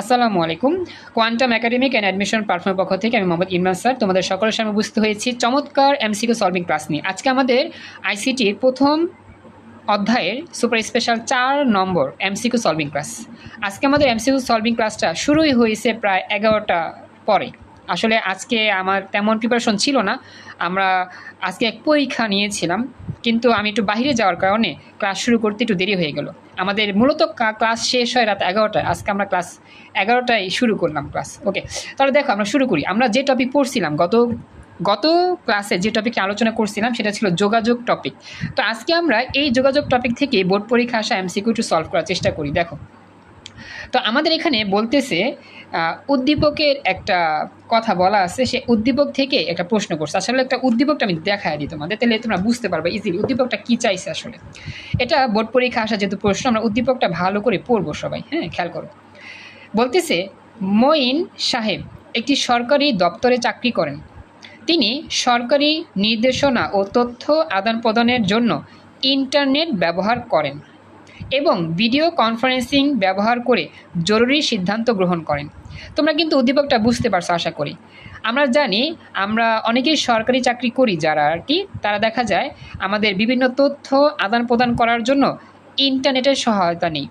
আসসালামু আলাইকুম। Quantum academic and admission প্ল্যাটফর্মের পক্ষ থেকে আমি মোহাম্মদ ইমরান স্যার। তোমাদের সকলের সামনে বুঝতে হয়েছি চমৎকার এমসিকিউ সলভিং ক্লাস নিয়ে। আজকে আমাদের আইসিটির প্রথম অধ্যায়ের সুপার স্পেশাল চার নম্বর এমসিকিউ সলভিং ক্লাস আজকে আমাদের এমসিকিউ সলভিং ক্লাসটা শুরুই হয়েছে প্রায় এগারোটা পরে। আসলে আজকে আমার তেমন প্রিপারেশন ছিল না। আমরা আজকে এক পরীক্ষা নিয়েছিলাম। কিন্তু আমি একটু বাহিরে যাওয়ার কারণে ক্লাস শুরু করতে একটু দেরি হয়ে গেল। আমাদের মূলত ক্লাস শেষ হয় রাত এগারোটায়। আজকে আমরা ক্লাস এগারোটায় শুরু করলাম ক্লাস। ওকে, তাহলে দেখো আমরা শুরু করি। আমরা যে টপিক পড়ছিলাম, গত গত ক্লাসে যে টপিকে আলোচনা করছিলাম সেটা ছিল যোগাযোগ টপিক তো আজকে আমরা এই যোগাযোগ টপিক থেকে বোর্ড পরীক্ষা আসা এমসিকিউ টু সলভ করার চেষ্টা করি। দেখো তো আমাদের এখানে বলতেছে উদ্দীপকের একটা কথা বলা আছে, সে উদ্দীপক থেকে একটা প্রশ্ন করছে। আসলে একটা উদ্দীপকটা আমি দেখায় দিই তোমাদের, তাহলে তোমরা বুঝতে পারবে ইজিলি উদ্দীপকটা কী চাইছে আসলে। এটা বোর্ড পরীক্ষা আসা যেহেতু প্রশ্ন, আমরা উদ্দীপকটা ভালো করে পড়ব সবাই হ্যাঁ খেয়াল করো। বলতেছে, মঈন সাহেব একটি সরকারি দপ্তরে চাকরি করেন। তিনি সরকারি নির্দেশনা ও তথ্য আদান প্রদানের জন্য ইন্টারনেট ব্যবহার করেন। এবং ভিডিও কনফারেন্সিং ব্যবহার করে জরুরি সিদ্ধান্ত গ্রহণ করেন। তোমরা কিন্তু উদ্দীপকটা বুঝতে পারছ, আশা করি। আমরা জানি, আমরা অনেকেই সরকারি চাকরি করি যারা আর কি, তারা দেখা যায় আমাদের বিভিন্ন তথ্য আদান প্রদান করার জন্য ইন্টারনেটের সহায়তা নেই।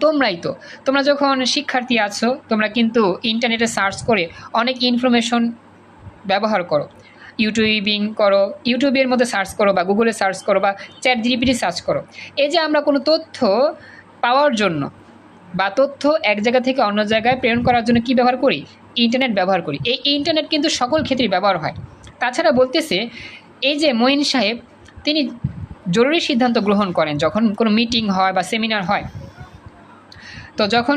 তোমরাই তো, তোমরা যখন শিক্ষার্থী আছো, তোমরা কিন্তু ইন্টারনেটে সার্চ করে অনেক ইনফরমেশন ব্যবহার করো। ইউটিউবিং করো, ইউটিউবের মধ্যে সার্চ করো বা গুগলে সার্চ করো বা চ্যাট জিপিটি সার্চ করো। এই যে আমরা কোনো তথ্য পাওয়ার জন্য বা তথ্য এক জায়গা থেকে অন্য জায়গায় প্রেরণ করার জন্য কি ব্যবহার করি? ইন্টারনেট ব্যবহার করি। এই ইন্টারনেট কিন্তু সকল ক্ষেত্রে ব্যবহার হয়। তাছাড়া বলতেছে, এই যে মঈন সাহেব, তিনি জরুরি সিদ্ধান্ত গ্রহণ করেন যখন কোনো মিটিং হয় বা সেমিনার হয়। তো যখন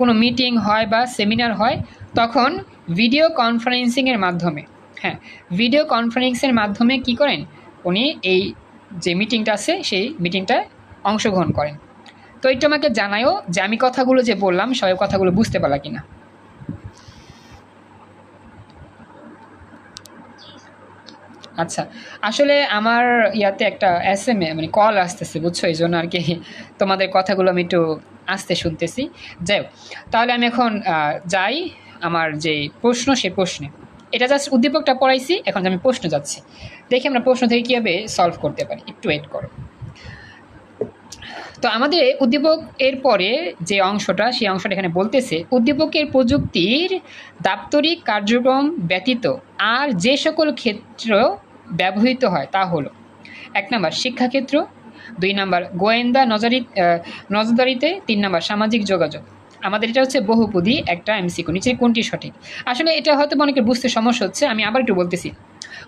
কোনো মিটিং হয় বা সেমিনার হয়, তখন ভিডিও কনফারেন্সিংয়ের মাধ্যমে হ্যাঁ ভিডিও কনফারেন্সের মাধ্যমে কি করেন? উনি এই যে মিটিংটা আছে, সেই মিটিংটায় অংশগ্রহণ করেন। তো একটু আমাকে জানায়ও যে আমি কথাগুলো যে বললাম, সবাই কথাগুলো বুঝতে পারলা কিনা। আচ্ছা আসলে আমার ইয়াতে একটা এস এম এ মানে কল আসতেছে, বুঝছ? এই জন্য আর কি তোমাদের কথাগুলো আমি একটু আসতে শুনতেছি। যাই হোক, তাহলে আমি এখন যাই আমার যে প্রশ্ন, সে প্রশ্নে। এটা জাস্ট উদ্দীপকটা পড়াইছি, এখন আমি প্রশ্ন যাচ্ছি। দেখি আমরা প্রশ্ন থেকে কীভাবে সলভ করতে পারি। একটু ওয়েট করো। তো আমাদের উদ্দীপক এর পরে যে অংশটা, সেই অংশটা এখানে বলতেছে, উদ্দীপকের প্রযুক্তির দাপ্তরিক কার্যক্রম ব্যতীত আর যে সকল ক্ষেত্র ব্যবহৃত হয় তা হলো, এক নম্বর শিক্ষাক্ষেত্র, দুই নম্বর গোয়েন্দা নজরি নজরদারিতে, তিন নম্বর সামাজিক যোগাযোগ। আমাদের এটা হচ্ছে বহুপদী একটা এমসিকিউ নিচে কোনটি সঠিক? আসলে এটা হয়তো অনেকের বুঝতে সমস্যা হচ্ছে, আমি আবার একটু বলতেছি।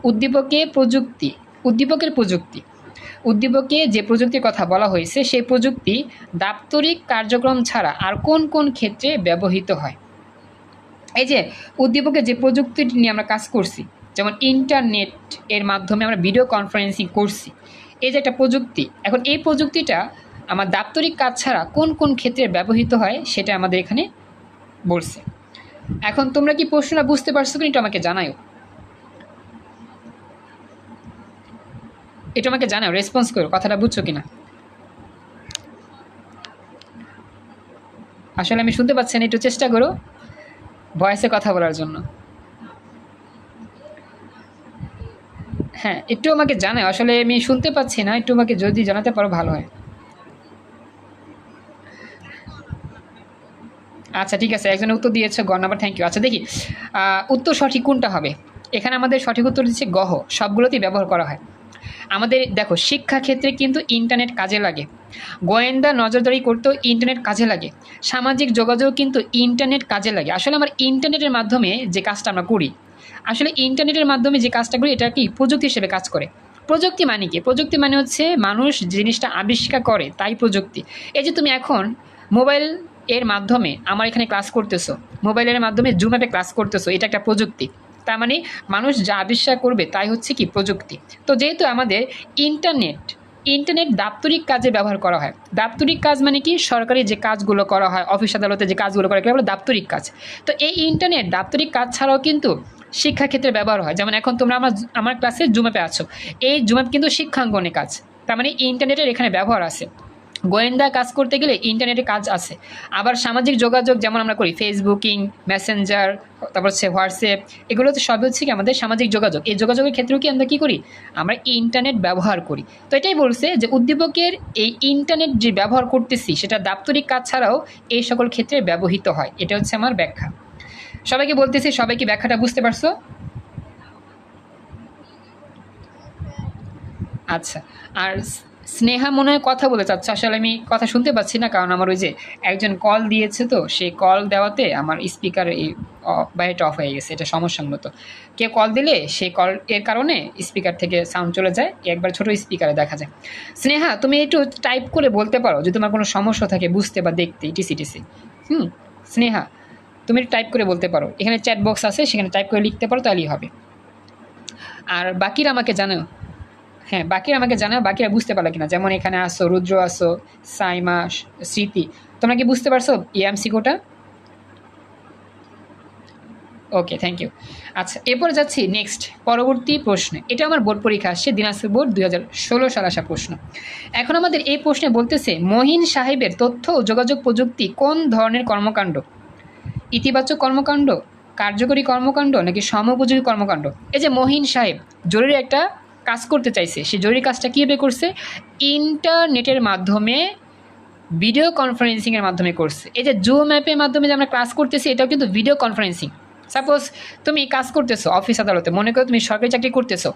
উদ্দীপকে প্রযুক্তি, উদ্দীপকের প্রযুক্তি। উদ্দীপকে যে প্রযুক্তির কথা বলা হয়েছে, সেই প্রযুক্তি দাপ্তরিক কার্যক্রম ছাড়া আর কোন কোন ক্ষেত্রে ব্যবহৃত হয়? এই যে উদ্দীপকে যে প্রযুক্তিটি নিয়ে আমরা কাজ করছি, যেমন ইন্টারনেট এর মাধ্যমে আমরা ভিডিও কনফারেন্সিং করছি, এই যে একটা প্রযুক্তি, এখন এই প্রযুক্তিটা আমার দাপ্তরিক কাজ ছাড়া কোন কোন ক্ষেত্রে ব্যবহৃত হয় সেটা আমাদের এখানে বলছে। এখন তোমরা কি প্রশ্নটা বুঝতে পারছ কিনা একটু আমাকে জানাও এটা আমাকে জানাও রেসপন্স করো, কথাটা বুঝছ কিনা। আসলে আমি শুনতে পাচ্ছি না, একটু চেষ্টা করো ভয়েসে কথা বলার জন্য। হ্যাঁ একটু আমাকে জানাও আসলে আমি শুনতে পাচ্ছি না, একটু আমাকে যদি জানাতে পারো ভালো হয়। আচ্ছা ঠিক আছে একজন উত্তর দিয়েছে গ নাম্বার থ্যাংক ইউ আচ্ছা দেখি উত্তর সঠিক কোনটা হবে? এখানে আমাদের সঠিক উত্তর দিচ্ছে গহ সবগুলোতেই ব্যবহার করা হয়। আমাদের, দেখো শিক্ষাক্ষেত্রে কিন্তু ইন্টারনেট কাজে লাগে। গোয়েন্দা নজরদারি করতেও ইন্টারনেট কাজে লাগে। সামাজিক যোগাযোগ কিন্তু ইন্টারনেট কাজে লাগে। আসলে আমার ইন্টারনেটের মাধ্যমে যে কাজটা আমরা করি, আসলে ইন্টারনেটের মাধ্যমে যে কাজটা করি, এটা কি প্রযুক্তি হিসেবে কাজ করে। প্রযুক্তি মানে কি? প্রযুক্তি মানে হচ্ছে মানুষ জিনিসটা আবিষ্কার করে, তাই প্রযুক্তি। এই যে তুমি এখন মোবাইল এর মাধ্যমে আমার এখানে ক্লাস করতেছো। মোবাইলের মাধ্যমে জুম অ্যাপে ক্লাস করতেছো, এটা একটা প্রযুক্তি। তার মানে মানুষ যা আবিষ্কার করবে তাই হচ্ছে কি প্রযুক্তি। তো যেহেতু আমাদের ইন্টারনেট ইন্টারনেট দাপ্তরিক কাজে ব্যবহার করা হয়। দাপ্তরিক কাজ মানে কি? সরকারি যে কাজগুলো করা হয় অফিস আদালতে যে কাজগুলো করা হয় দাপ্তরিক কাজ। তো এই ইন্টারনেট দাপ্তরিক কাজ ছাড়াও কিন্তু শিক্ষাক্ষেত্রে ব্যবহার হয়। যেমন এখন তোমরা আমার আমার ক্লাসে জুমেপে আছো। এই জুমেপ কিন্তু শিক্ষাঙ্গনে কাজ। তার মানে ইন্টারনেটের এখানে ব্যবহার আছে। গোয়েন্দা কাজ করতে গেলে ইন্টারনেটে কাজ আছে। আবার সামাজিক যোগাযোগ যেমন আমরা করি ফেসবুকিং মেসেঞ্জার তারপর হচ্ছে হোয়াটসঅ্যাপ এগুলো তো সবই হচ্ছে কি আমাদের সামাজিক যোগাযোগ। এই যোগাযোগের ক্ষেত্রেও কি আমরা কী করি? আমরা ইন্টারনেট ব্যবহার করি। তো এটাই বলছে যে উদ্দীপকের এই ইন্টারনেট যে ব্যবহার করতেছি, সেটা দাপ্তরিক কাজ ছাড়াও এই সকল ক্ষেত্রে ব্যবহৃত হয়। এটা হচ্ছে আমার ব্যাখ্যা। সবাইকে বলতেছি, সবাই কি ব্যাখ্যাটা বুঝতে পারছ? আচ্ছা। আর স্নেহা মনে হয় কথা বলে চাচ্ছে আসলে আমি কথা শুনতে পাচ্ছি না, কারণ আমার ওই যে একজন কল দিয়েছে তো সেই কল দেওয়াতে আমার স্পিকার এই বাইরেটা অফ হয়ে গেছে, এটা সমস্যা মূলত। কেউ কল দিলে সেই কল এর কারণে স্পিকার থেকে সাউন্ড চলে যায়, একবার ছোট স্পিকারে দেখা যায়। স্নেহা, তুমি একটু টাইপ করে বলতে পারো, যদি তোমার কোনো সমস্যা থাকে বুঝতে বা দেখতে, টিসি টিসি। হুম, স্নেহা, তুমি টাইপ করে বলতে পারো। এখানে চ্যাট বক্স আছে, সেখানে টাইপ করে লিখতে পারো, তাহলেই হবে। আর বাকিরা আমাকে জানাও হ্যাঁ বাকিরা আমাকে জানাও বাকিরা বুঝতে পারল কিনা। যেমন এখানে আসো, রুদ্র আসো, সাইমা, স্মৃতি। তোমরা কি বুঝতে পারছ ইএমসিকোটা ওকে থ্যাংক ইউ আচ্ছা এরপর যাচ্ছি নেক্সট পরবর্তী প্রশ্নে। এটা আমার বোর্ড পরীক্ষা আসছে দিনাজপুর বোর্ড দুই হাজার ষোলো সাল আসা প্রশ্ন। এখন আমাদের এই প্রশ্নে বলতেছে, মহিন সাহেবের তথ্য ও যোগাযোগ প্রযুক্তি কোন ধরনের কর্মকাণ্ড? ইতিবাচক কর্মকাণ্ড, কার্যকরী কর্মকাণ্ড, নাকি সমপযোগী কর্মকাণ্ড? এই যে মহিন সাহেব, জরুরি একটা কাজ করতে চাইছে, সে জরুরি কাজটা কীভাবে করছে? ইন্টারনেটের মাধ্যমে ভিডিও কনফারেন্সিংয়ের মাধ্যমে করছে। এই যে জুম অ্যাপের মাধ্যমে যে আমরা ক্লাস করতেছি, এটাও কিন্তু ভিডিও কনফারেন্সিং সাপোজ তুমি কাজ করতেছো অফিস আদালতে, মনে করো তুমি সরকারি চাকরি করতেছো।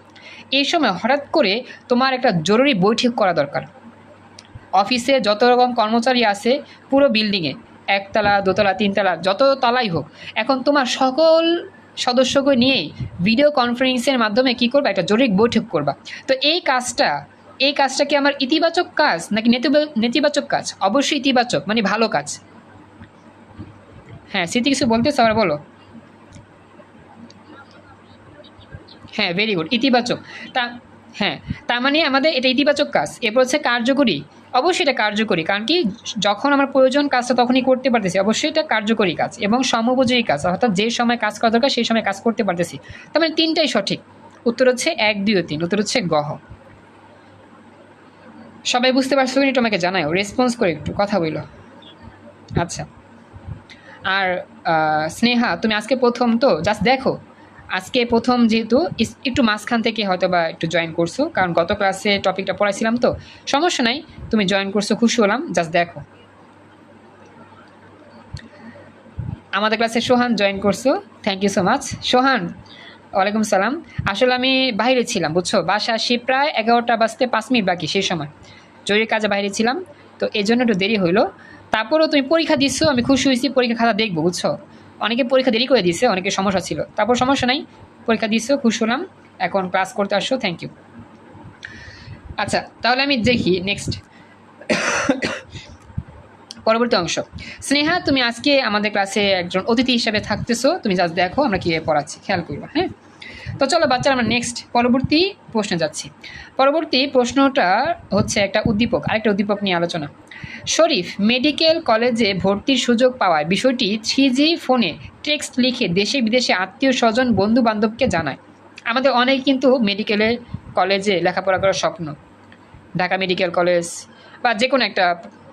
এই সময় হঠাৎ করে তোমার একটা জরুরি বৈঠক করা দরকার। অফিসে যত রকম কর্মচারী আছে, পুরো বিল্ডিংয়ে একতলা, দোতলা, তিনতলা, যত তলাই হোক, এখন তোমার সকল সদস্যকে নিয়েই ভিডিও কনফারেন্সের মাধ্যমে কী করবা? একটা জরুরি বৈঠক করবা। তো এই কাজটা এই কাজটা কি আমার ইতিবাচক কাজ নাকি নেতিবা- নেতিবাচক কাজ? অবশ্যই ইতিবাচক মানে ভালো কাজ। হ্যাঁ স্মৃতি কিছু বলতে আবার বলো। হ্যাঁ ভেরি গুড ইতিবাচক। তা হ্যাঁ তার মানে আমাদের এটা ইতিবাচক কাজ। এরপর হচ্ছে কার্যকরী। অবশ্যই এটা কার্যকরী। কারণ কি, যখন আমার প্রয়োজন কাজটা তখনই করতে পারতেছি। অবশ্যই এটা কার্যকরী কাজ এবং সমোপযোগী কাজ। অর্থাৎ যে সময় কাজ করা দরকার, সেই সময় কাজ করতে পারতেছি। তার মানে তিনটাই সঠিক। উত্তর হচ্ছে এক, দুই ও তিন। উত্তর হচ্ছে গহ সবাই বুঝতে পারছ কিনা একটু আমাকে জানাও রেসপন্স করে একটু, কথা বইল। আচ্ছা। আর স্নেহা, তুমি আজকে প্রথম তো জাস্ট দেখো। আজকে প্রথম যেহেতু একটু মাঝখান থেকে হয়তো বা একটু জয়েন করছ, কারণ গত ক্লাসে টপিকটা পড়াইছিলাম তো। সমস্যা নাই, তুমি জয়েন করছ, খুশি হলাম জাস্ট দেখো। আমাদের ক্লাসে সোহান জয়েন করছ thank you so much Sohan, ওয়ালাইকুম সালাম। আসলে আমি বাইরে ছিলাম, বুঝছ? বাসা আসি প্রায় এগারোটা বাজতে পাঁচ মিনিট বাকি সেই সময়। জরুরি কাজে বাইরে ছিলাম, তো এই জন্য একটু দেরি হইল। তারপরেও তুমি পরীক্ষা দিচ্ছ আমি খুশি হয়েছি পরীক্ষা খাতা দেখব, বুঝছ? অনেকে পরীক্ষা দেরি করে দিয়েছে, অনেকে সমস্যা ছিল। তারপর সমস্যা নাই, পরীক্ষা দিচ্ছ খুশি হলাম। এখন ক্লাস করতে আসছো থ্যাংক ইউ আচ্ছা তাহলে আমি দেখি নেক্সট পরবর্তী অংশ। স্নেহা, তুমি আজকে আমাদের ক্লাসে একজন অতিথি হিসাবে থাকতেছো, তুমি জাস্ট দেখো, আমরা কীভাবে পড়াচ্ছি, খেয়াল করব হ্যাঁ? তো চলো বাচ্চারা, আমরা নেক্সট পরবর্তী প্রশ্নে যাচ্ছি। পরবর্তী প্রশ্নটা হচ্ছে একটা উদ্দীপক, আরেকটা উদ্দীপক নিয়ে আলোচনা। শরীফ মেডিকেল কলেজে ভর্তির সুযোগ পাওয়ায় বিষয়টি থ্রি ফোনে টেক্সট লিখে দেশে বিদেশে আত্মীয় স্বজন বন্ধু বান্ধবকে জানায়। আমাদের অনেক কিন্তু মেডিকেলে কলেজে লেখাপড়া করার স্বপ্ন। ঢাকা মেডিকেল কলেজ বা যে কোনো একটা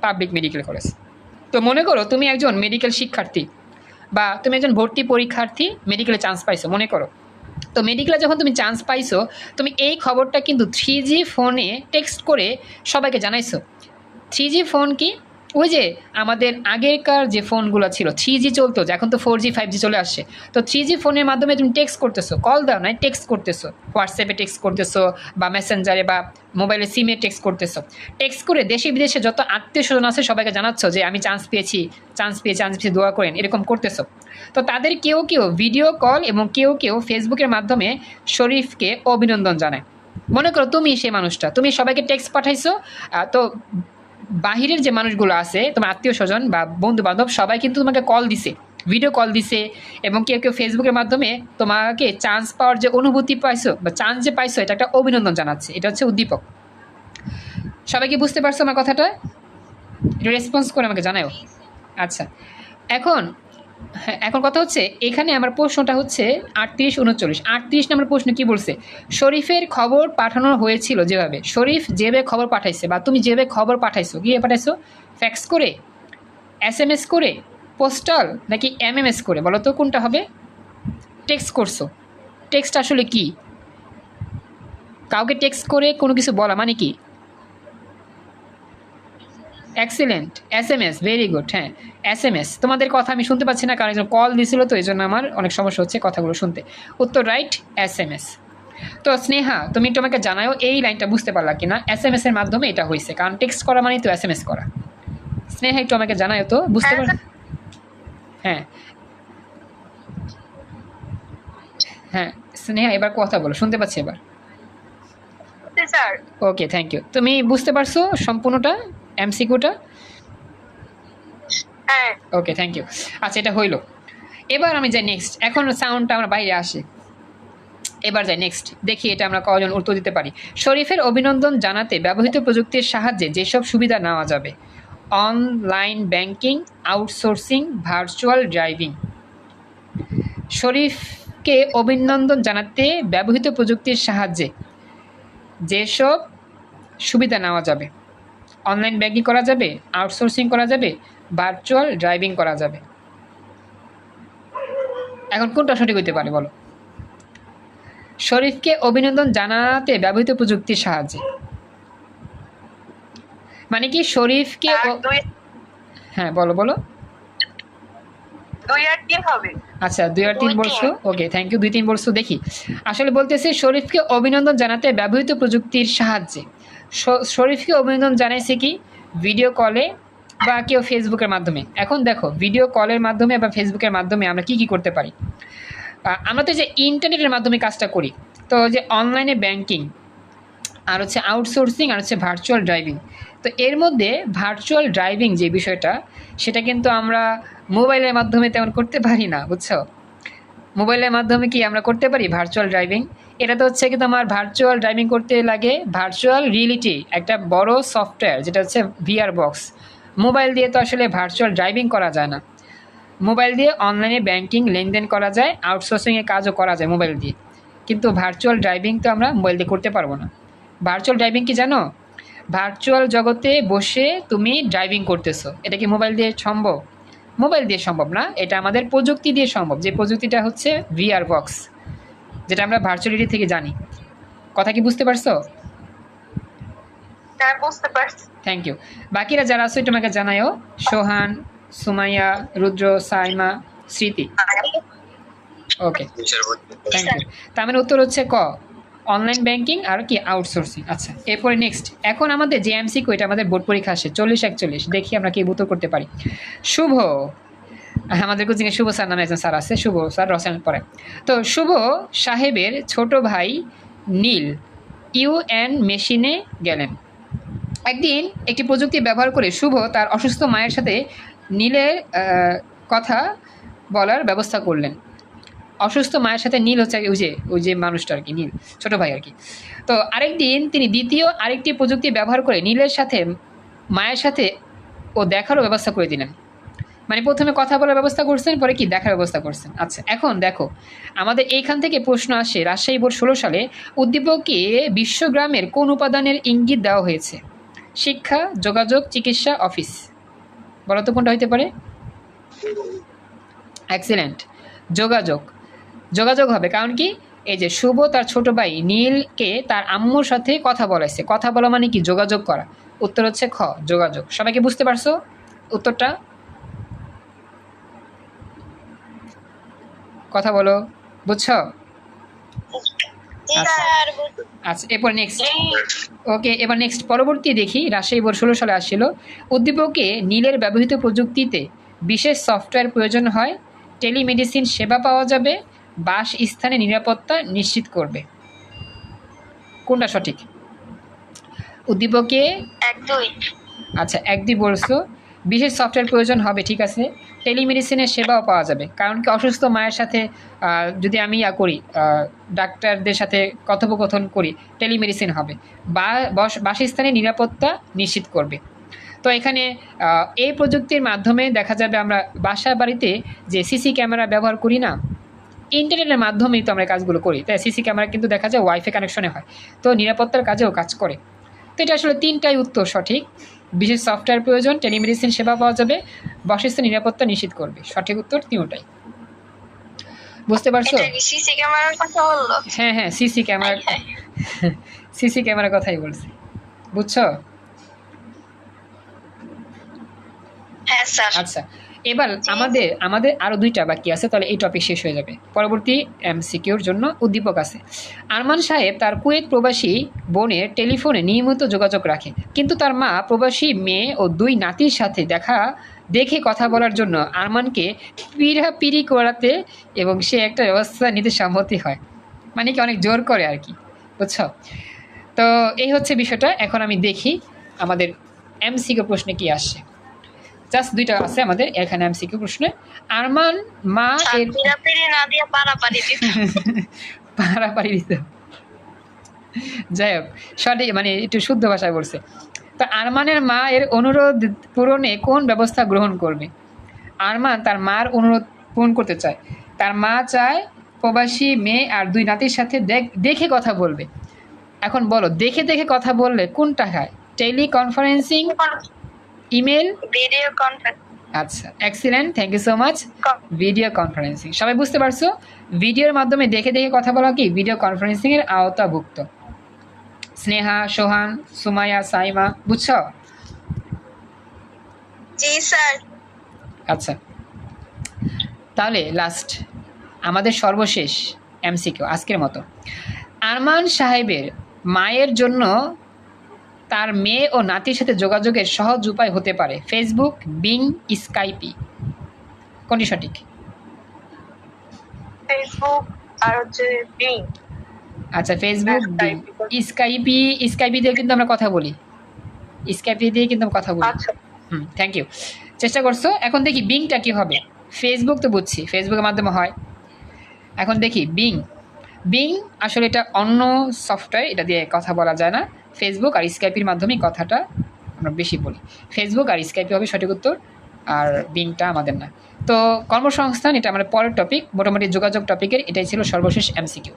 পাবলিক মেডিকেল কলেজ তো মনে করো তুমি একজন মেডিকেল শিক্ষার্থী বা তুমি একজন ভর্তি পরীক্ষার্থী মেডিকেলে চান্স পাইছো, মনে করো। তো মেডিকেলে যখন তুমি চান্স পাইছো, তুমি এই খবরটা কিন্তু থ্রি ফোনে টেক্সট করে সবাইকে জানাইছো। থ্রি ফোন কি? ওই যে আমাদের আগেরকার যে ফোনগুলো ছিল থ্রি জি চলতো, যে এখন তো ফোর জি ফাইভ জি চলে আসছে। তো থ্রি জি ফোনের মাধ্যমে তুমি টেক্সট করতেছো কল দাও, নাই টেক্সট করতেছো হোয়াটসঅ্যাপে টেক্সট করতেছো, বা মেসেঞ্জারে বা মোবাইলে সিমে টেক্সট করতেছো। টেক্সট করে দেশে বিদেশে যত আত্মীয় স্বজন আছে, সবাইকে জানাচ্ছ যে, আমি চান্স পেয়েছি চান্স পেয়ে চান্স পেয়ে, দোয়া করেন, এরকম করতেছো। তো তাদের কেউ কেউ ভিডিও কল এবং কেউ কেউ ফেসবুকের মাধ্যমে শরীফকে অভিনন্দন জানায়। মনে করো তুমি সেই মানুষটা, তুমি সবাইকে টেক্সট পাঠাইছো তো বাহিরের যে মানুষগুলো আছে, তোমার আত্মীয় স্বজন বা বন্ধু বান্ধব সবাই কিন্তু তোমাকে কল দিছে ভিডিও কল দিছে এবং কেউ কেউ ফেসবুকের মাধ্যমে তোমাকে চান্স পাওয়ার যে অনুভূতি পাইছো বা চান্স যে পাইছো, এটা একটা অভিনন্দন জানাচ্ছে। এটা হচ্ছে উদ্দীপক। সবাইকে বুঝতে পারছ আমার কথাটা? রেসপন্স করে আমাকে জানাও আচ্ছা এখন হ্যাঁ এখন কথা হচ্ছে, এখানে আমার প্রশ্নটা হচ্ছে আটত্রিশ উনচল্লিশ। আটত্রিশ নম্বর প্রশ্ন কি বলছে? শরীফের খবর পাঠানো হয়েছিল যেভাবে। শরীফ যেভাবে খবর পাঠাইছে বা তুমি যেভাবে খবর পাঠাইছো, গিয়ে পাঠাইছো? ফ্যাক্স করে? এস এম এস করে? পোস্টাল নাকি এম এম এস করে? বলো তো কোনটা হবে? টেক্সট করছ। টেক্সট আসলে কি? কাউকে টেক্সট করে কোনো কিছু বলা মানে কি? Excellent S M S very good হ্যাঁ। এস এম এস তোমাদের কথা আমি শুনতে পাচ্ছি না কারণ একজন কল দিছিল তো এই জন্য আমার অনেক সমস্যা হচ্ছে কথাগুলো শুনতে। উত্তর রাইট এস এম এস তো স্নেহা তুমি একটু আমাকে জানাও এই লাইনটা বুঝতে পারলা কিনা? এস এম এস এর মাধ্যমে এটা হয়েছে কারণ টেক্সট করা মানে তো এস এম এস করা। স্নেহা একটু আমাকে জানাও তো বুঝতে পার হ্যাঁ। হ্যাঁ স্নেহা এবার কথা বলো শুনতে পাচ্ছি এবার। ওকে থ্যাংক ইউ তুমি বুঝতে পারছ সম্পূর্ণটা? এমসিকিউটা হ্যাঁ। ওকে থ্যাংক ইউ আচ্ছা এটা হইল। এবার আমি যাই নেক্সট এখন সাউন্ডটা আমরা বাইরে আসে। এবার যাই নেক্সট দেখি এটা আমরা কজন উত্তর দিতে পারি। শরীফের অভিনন্দন জানাতে ব্যবহৃত প্রযুক্তির সাহায্যে যেসব সুবিধা নেওয়া যাবে। Online banking outsourcing virtual driving শরীফকে অভিনন্দন জানাতে ব্যবহৃত প্রযুক্তির সাহায্যে যেসব সুবিধা নেওয়া যাবে। অনলাইন ব্যাংকিং করা যাবে আউটসোর্সিং করা যাবে ভার্চুয়াল ড্রাইভিং করা যাবে। এখন কোনটা সঠিক হইতে পারে বলো? শরীফকে অভিনন্দন জানাতে ব্যবহৃত প্রযুক্তির সাহায্যে। মানে কি শরীফকে হ্যাঁ বলো বলো। দুই আর তিন হবে। আচ্ছা দুই আর তিন বলছো? ওকে থ্যাংক ইউ দুই তিন বলছো দেখি। আসলে বলতেছে শরীফকে অভিনন্দন জানাতে ব্যবহৃত প্রযুক্তির সাহায্যে। শরীফকে অভিনন্দন জানাইছে কি? ভিডিও কলে বা কেউ ফেসবুকের মাধ্যমে। এখন দেখো ভিডিও কলের মাধ্যমে বা ফেসবুকের মাধ্যমে আমরা কি কি করতে পারি? আমরা তো যে ইন্টারনেটের মাধ্যমে কাজটা করি, তো যে অনলাইনে ব্যাংকিং আর হচ্ছে আউটসোর্সিং আর হচ্ছে ভার্চুয়াল ড্রাইভিং তো এর মধ্যে ভার্চুয়াল ড্রাইভিং যে বিষয়টা, সেটা কিন্তু আমরা মোবাইলের মাধ্যমে তেমন করতে পারি না, বুঝছ? মোবাইলের মাধ্যমে কি আমরা করতে পারি? ভার্চুয়াল ড্রাইভিং এটা তো হচ্ছে কিন্তু আমার ভার্চুয়াল ড্রাইভিং করতে লাগে। ভার্চুয়াল রিয়েলিটি একটা বড় সফটওয়্যার যেটা হচ্ছে ভিআর বক্স মোবাইল দিয়ে তো আসলে ভার্চুয়াল ড্রাইভিং করা যায় না। মোবাইল দিয়ে অনলাইনে ব্যাংকিং লেনদেন করা যায় আউটসোর্সিংয়ের কাজও করা যায় মোবাইল দিয়ে। কিন্তু ভার্চুয়াল ড্রাইভিং তো আমরা মোবাইল দিয়ে করতে পারব না। ভার্চুয়াল ড্রাইভিং কি জানো? ভার্চুয়াল জগতে বসে তুমি ড্রাইভিং করতেছো। এটা কি মোবাইল দিয়ে সম্ভব? মোবাইল দিয়ে সম্ভব না এটা আমাদের প্রযুক্তি দিয়ে সম্ভব। যে প্রযুক্তিটা হচ্ছে ভিআর বক্স যেটা আমরা ভার্চুয়ালিটি থেকে জানি। কথা কি বুঝতে পারছ? স্যার বুঝতে পারছি। থ্যাংক ইউ বাকিরা যারা আছো একটু আমাকে জানায়ও। সোহান সুমাইয়া রুদ্র সাইমা স্মৃতি। ওকে থ্যাংক ইউ তার মানে উত্তর হচ্ছে ক? অনলাইন ব্যাংকিং আর কি আউটসোর্সিং আচ্ছা এরপরে নেক্সট এখন আমাদের যে এমসিকিউ এটা আমাদের বোর্ড পরীক্ষা আসে, চল্লিশ একচল্লিশ। দেখি আমরা কি উত্তর করতে পারি। শুভ। আমাদের কোচিংয়ে শুভ স্যার নামে একজন স্যার আছে। শুভ স্যার, রসায়ন পরে তো শুভ সাহেবের ছোট ভাই নীল ইউএন মেশিনে গেলেন। একদিন একটি প্রযুক্তি ব্যবহার করে শুভ তার অসুস্থ মায়ের সাথে নীলের কথা বলার ব্যবস্থা করলেন। অসুস্থ মায়ের সাথে নীল হচ্ছে ওই যে ওই যে মানুষটা আর কি নীল ছোট ভাই আর কি। তো আরেকদিন তিনি দ্বিতীয় আরেকটি প্রযুক্তি ব্যবহার করে নীলের সাথে মায়ের সাথে ও দেখারও ব্যবস্থা করে দিলেন। মানে প্রথমে কথা বলার ব্যবস্থা করছেন পরে কি দেখার ব্যবস্থা করছেন। আচ্ছা এখন দেখো আমাদের এইখান থেকে প্রশ্ন আসে রাজশাহী বোর্ড ষোলো সালে উদ্দীপকে বিশ্বগ্রামের কোন উপাদানের ইঙ্গিত দেওয়া হয়েছে? শিক্ষা যোগাযোগ চিকিৎসা অফিস। বলো তো কোনটা হইতে পারে? এক্সিলেন্ট যোগাযোগ। যোগাযোগ হবে। কারণ কি? এই যে শুভ তার ছোট ভাই নীলকে তার আম্মুর সাথে কথা বলাইছে। কথা বলা মানে কি? যোগাযোগ করা। উত্তর হচ্ছে খ যোগাযোগ। সবাইকে বুঝতে পারছ উত্তরটা? কথা বলো বুঝছ? আচ্ছা। আচ্ছা এরপর নেক্সট ওকে এবার নেক্সট পরবর্তী দেখি রাজশাহী বোর্ড ষোলো সালে আসছিল। উদ্দীপকে নীলের ব্যবহৃত প্রযুক্তিতে বিশেষ সফটওয়্যার প্রয়োজন হয়। টেলিমেডিসিন সেবা পাওয়া যাবে। বাস স্থানে নিরাপত্তা নিশ্চিত করবে। কোনটা সঠিক? উদ্দীপকে? এক দুই। আচ্ছা এক দুই বলছো। বিশেষ সফটওয়্যার প্রয়োজন হবে ঠিক আছে। টেলিমেডিসিনের সেবাও পাওয়া যাবে। কারণ কি অসুস্থ মায়ের সাথে যদি আমি ইয়া করি ডাক্তারদের সাথে কথোপকথন করি টেলিমেডিসিন হবে। বা বস বাসস্থানে নিরাপত্তা নিশ্চিত করবে। তো এখানে আহ, এই প্রযুক্তির মাধ্যমে দেখা যাবে আমরা বাসা বাড়িতে যে সিসি ক্যামেরা ব্যবহার করি না ইন্টারনেটের মাধ্যমেই তো আমরা কাজগুলো করি। তাই সিসি ক্যামেরা কিন্তু দেখা যায় ওয়াইফাই কানেকশনে হয়। তো নিরাপত্তার কাজেও কাজ করে। তো এটা আসলে তিনটাই উত্তর সঠিক। বিশেষ সফটওয়্যার প্রয়োজন টেলিমেডিসিন সেবা পাওয়া যাবে বাসস্থান নিরাপত্তা নিশ্চিত করবে। সঠিক উত্তর তিনটাই। বুঝতে পারছ? এটা সিসি ক্যামেরার কথা বলল? হ্যাঁ হ্যাঁ সিসি ক্যামেরা সিসি ক্যামেরার কথাই বলছি। বুঝছ? হ্যাঁ স্যার। আচ্ছা। এবার আমাদের আমাদের আরও দুইটা বাকি আছে, তাহলে এই টপিক শেষ হয়ে যাবে। পরবর্তী এমসিকিউর জন্য উদ্দীপক আছে। আরমান সাহেব তার কুয়েত প্রবাসী বোনের টেলিফোনে নিয়মিত যোগাযোগ রাখে, কিন্তু তার মা প্রবাসী মেয়ে ও দুই নাতির সাথে দেখা, দেখে কথা বলার জন্য আরমানকে পিড়াপিড়ি করাতে এবং সে একটা ব্যবস্থা নিতে সম্মতি হয়। মানে কি অনেক জোর করে আর কি, বুঝছ? তো এই হচ্ছে বিষয়টা। এখন আমি দেখি আমাদের এমসিকিউ প্রশ্নে কি আসছে জাস্ট দুইটা আছে আমাদের এখানে এমসিকিউ প্রশ্নে। আরমান মা এর পিড়াপিড়ি না দিয়ে পারাপারি দিতে। যাই হোক সঠিক মানে একটু শুদ্ধ ভাষায় বলছে। তো আরমানের মা এর অনুরোধ পূরণে কোন ব্যবস্থা গ্রহণ করবে? আরমান তার মার অনুরোধ পূরণ করতে চায়। তার মা চায় প্রবাসী মেয়ে আর দুই নাতির সাথে দেখ- কথা বলবে। এখন বলো দেখে দেখে কথা বললে কোনটা খায় teleconferencing email video conference আচ্ছা excellent thank you so much video conferencing সবাই বুঝতে পারছ? ভিডিওর মাধ্যমে দেখে দেখে কথা বলা কি? ভিডিও কনফারেন্সিং এর আওতাভুক্ত। স্নেহা সোহান সুমাইয়া সাইমা বুঝছ? জি স্যার। আচ্ছা। তাহলে লাস্ট আমাদের সর্বশেষ এমসিকিউ আজকের মতো। আরমান সাহেবের মায়ের জন্য তার মেয়ে ও নাতির সাথে যোগাযোগের সহজ উপায় হতে পারে। ফেসবুক বিং স্কাইপি কোনটি সঠিক? ফেসবুক আর হচ্ছে বিং আচ্ছা ফেসবুক স্কাইপি স্কাইপি দিয়ে কিন্তু আমরা কথা বলি। স্কাইপি দিয়ে কিন্তু আমরা কথা বলি। আচ্ছা। হুম থ্যাংক ইউ চেষ্টা করছ? এখন দেখি বিংটা কি হবে ফেসবুক তো বুঝছি ফেসবুকের মাধ্যমে হয়। এখন দেখি বিং বিং আসলে এটা অন্য সফটওয়্যার এটা দিয়ে কথা বলা যায় না। ফেসবুক আর স্কাইপির মাধ্যমেই কথাটা আমরা বেশি বলি। ফেসবুক আর স্কাইপি হবে সঠিক উত্তর আর বিংটা আমাদের না তো কর্মসংস্থান, এটা আমাদের পরের টপিক মোটামুটি যোগাযোগ টপিকের এটাই ছিল সর্বশেষ এমসিকিউ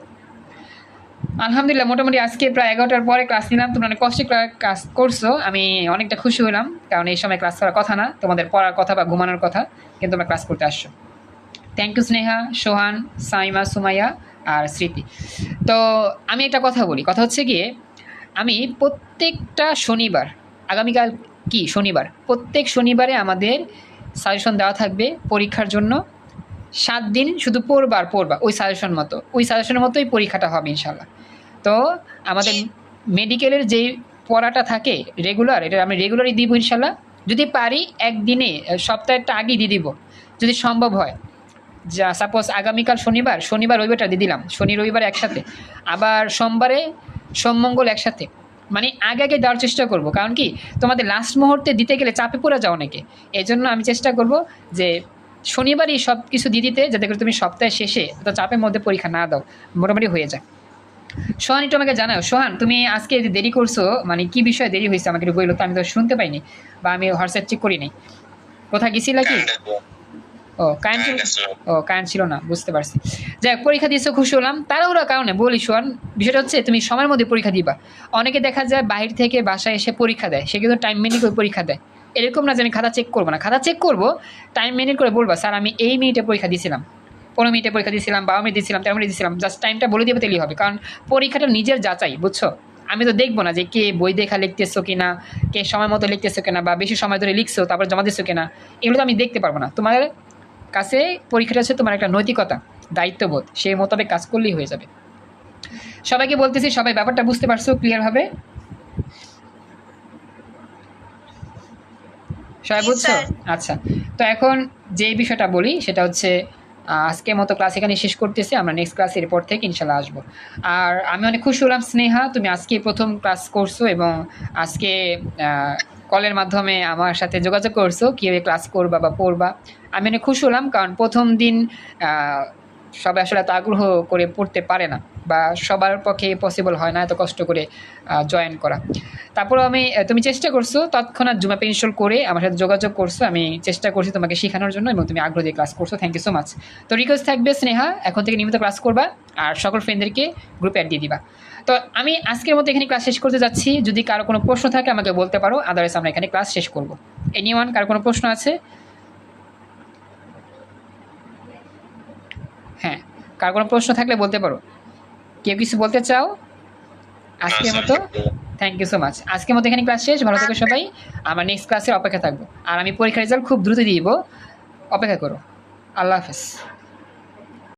আলহামদুলিল্লাহ, মোটামুটি আজকে প্রায় এগারোটার পরে ক্লাস নিলাম। তোমরা অনেক কষ্টে ক্লা- ক্লাস করছ। আমি অনেকটা খুশি হলাম, কারণ এই সময় ক্লাস করার কথা না, তোমাদের পড়ার কথা বা ঘুমানোর কথা, কিন্তু তোমরা ক্লাস করতে আসছো। থ্যাংক ইউ স্নেহা, সোহান, সাইমা, সুমাইয়া আর স্মৃতি। তো আমি একটা কথা বলি, কথা হচ্ছে গিয়ে আমি প্রত্যেকটা শনিবার, আগামীকাল কি? শনিবার। প্রত্যেক শনিবারে আমাদের সাজেশন দেওয়া থাকবে পরীক্ষার জন্য। সাত দিন শুধু পড়বা আর পড়বা ওই সাজেশন মতো। ওই সাজেশনের মতোই পরীক্ষাটা হবে ইনশাল্লাহ তো আমাদের মেডিকেলের যেই পড়াটা থাকে রেগুলার এটা আমি রেগুলারই দিব ইনশাল্লাহ যদি পারি, একদিনে সপ্তাহেরটা আগেই দিয়ে দিব। যদি সম্ভব হয়। যা সাপোজ আগামীকাল শনিবার শনিবার রবিবারটা দিয়ে দিলাম। শনি রবিবার একসাথে। আবার সোমবারে সোমমঙ্গল একসাথে। মানে আগে আগে দেওয়ার চেষ্টা করব। কারণ কি? তোমাদের লাস্ট মুহূর্তে দিতে গেলে চাপে পড়ে যাও অনেকে। এই জন্য আমি চেষ্টা করব যে শনিবারই সব কিছু দিয়ে দিতে যাতে করে তুমি সপ্তাহের শেষে এত চাপের মধ্যে পরীক্ষা না দাও। মোটামুটি হয়ে যায় সোহান, একটু আমাকে জানাও। সোহান, তুমি আজকে যে দেরি করছ মানে কি বিষয়ে দেরি হয়েছে আমাকে একটু বলল তো, আমি তো শুনতে পাইনি বা আমি হোয়াটসঅ্যাপ চেক করিনি কোথায় গেছিলা কি? ও কারেন্ট ছিল? ও কারেন্ট ছিল না বুঝতে পারছি। যাই হোক, পরীক্ষা দিয়েছ খুশি হলাম। তাড়াহুড়া কারণে বলি শোন বিষয়টা হচ্ছে তুমি সময়ের মধ্যে পরীক্ষা দিবা। অনেকে দেখা যায় বাইরে থেকে বাসায় এসে পরীক্ষা দেয় সে কিন্তু টাইম মেনে করে পরীক্ষা দেয়। এরকম না যে আমি খাতা চেক করব না। খাতা চেক করব টাইম মেনে করে বলবা স্যার আমি এই মিনিটে পরীক্ষা দিয়েছিলাম পনেরো মিনিটে পরীক্ষা দিয়েছিলাম বারো মিনিট দিয়েছিলাম তেরো মিনিট দিয়েছিলাম জাস্ট টাইমটা বলে দিবে তেলেই হবে। কারণ পরীক্ষাটা নিজের যাচাই বুঝছ? আমি তো দেখব না যে কে বই দেখা লিখতেছো কিনা কে সময় মতো লিখতেছো কিনা বা বেশি সময় ধরে লিখছো তারপর জমা দিচ্ছ কিনা এগুলো তো আমি দেখতে পারব না। তোমার কাছে পরীক্ষাটা হচ্ছে তোমার একটা নৈতিকতা দায়িত্ববোধ সেই মোতাবেক কাজ করলেই হয়ে যাবে। সবাইকে বলতেছি সবাই ব্যাপারটা বুঝতে পারছ ক্লিয়ারভাবে সবাই বুঝছ? আচ্ছা তো এখন যে বিষয়টা বলি সেটা হচ্ছে আজকে মতো ক্লাস এখানে শেষ করতেছি আমরা নেক্সট ক্লাস এরপর থেকে ইনশাল্লাহ আসব। আর আমি অনেক খুশি হলাম স্নেহা তুমি আজকে প্রথম ক্লাস করছ এবং আজকে কলের মাধ্যমে আমার সাথে যোগাযোগ করছ, কীভাবে ক্লাস করবা বা পড়বা? আমি অনেক খুশি হলাম, কারণ প্রথম দিন সবাই আসলে এত আগ্রহ করে পড়তে পারে না বা সবার পক্ষে পসিবল হয় না এত কষ্ট করে জয়েন করা। তারপর আমি তুমি চেষ্টা করছ, তৎক্ষণাৎ জুম ইনস্টল করে আমার সাথে যোগাযোগ করছ, আমি চেষ্টা করছি তোমাকে শেখানোর জন্য এবং তুমি আগ্রহ দিয়ে ক্লাস করছ থ্যাংক ইউ সো মাচ তো রিকোয়েস্ট থাকবে স্নেহা, এখন থেকে নিয়মিত ক্লাস করবা আর সকল ফ্রেন্ডদেরকে গ্রুপে অ্যাড দিয়ে দিবা। তো আমি আজকের মতো এখানে ক্লাস শেষ করতে যাচ্ছি। যদি কারও কোনো প্রশ্ন থাকে আমাকে বলতে পারো আদারওয়াইজ আমরা এখানে ক্লাস শেষ করব। এনি ওয়ান কারও কোনো প্রশ্ন আছে? হ্যাঁ কার কোনো প্রশ্ন থাকলে বলতে পারো। কেউ কিছু বলতে চাও? আজকের মতো? থ্যাংক ইউ সো মাচ আজকের মতো এখানে ক্লাস শেষ। ভালো থাকো সবাই। আমার নেক্সট ক্লাসের অপেক্ষা থাকব। আর আমি পরীক্ষার রেজাল্ট খুব দ্রুত দিব। অপেক্ষা করো। আল্লাহ হাফেজ।